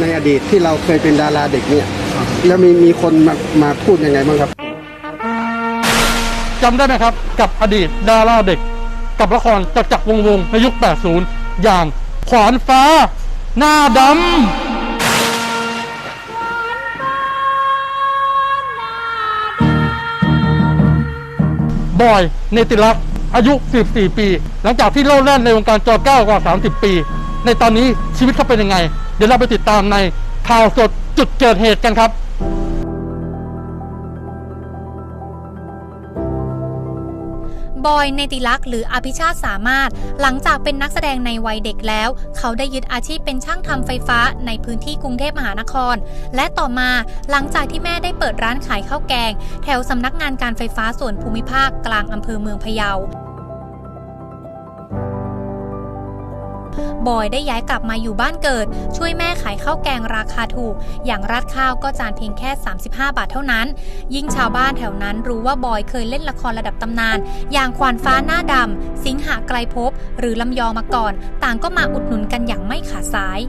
ในอดีตที่เราเคยเป็นดาราเด็กเนี่ยแล้วมีมีคนมามาพูดยังไงบ้างครับจำได้ไหมครับ กับอดีตดาราเด็ก กับละครจักรจักรวงศ์วงศ์ในยุค 80 อย่างขวานฟ้า หน้าดำบอย เนติลักษณ์อายุ 14 ปี หลังจากที่เล่าแล่นในวงการจอเก้ากว่า 30 ปี ในตอนนี้ชีวิตเขาเป็นยังไง เดี๋ยวเราไปติดตามในข่าวสดจุดเกิดเหตุกันครับบอยเนติลักษ์หรืออภิชาติสามารถ หลังจากเป็นนักแสดงในวัยเด็กแล้ว เขาได้ยึดอาชีพเป็นช่างทำไฟฟ้าในพื้นที่กรุงเทพมหานคร และต่อมาหลังจากที่แม่ได้เปิดร้านขายข้าวแกง แถวสำนักงานการไฟฟ้าส่วนภูมิภาคกลางอำเภอเมืองพะเยา บอยได้ย้ายกลับมาอยู่บ้านเกิด ช่วยแม่ขายข้าวแกงราคาถูก อย่างราดข้าวก็จานเพียงแค่ 35 บาทเท่านั้น ยิ่งชาวบ้านแถวนั้นรู้ว่าบอยเคยเล่นละครระดับตำนาน อย่างควานฟ้าหน้าดำสิงหาไกลภพบหรือลำยองมาก่อน ต่างก็มาอุดหนุนกันอย่างไม่ขาดสาย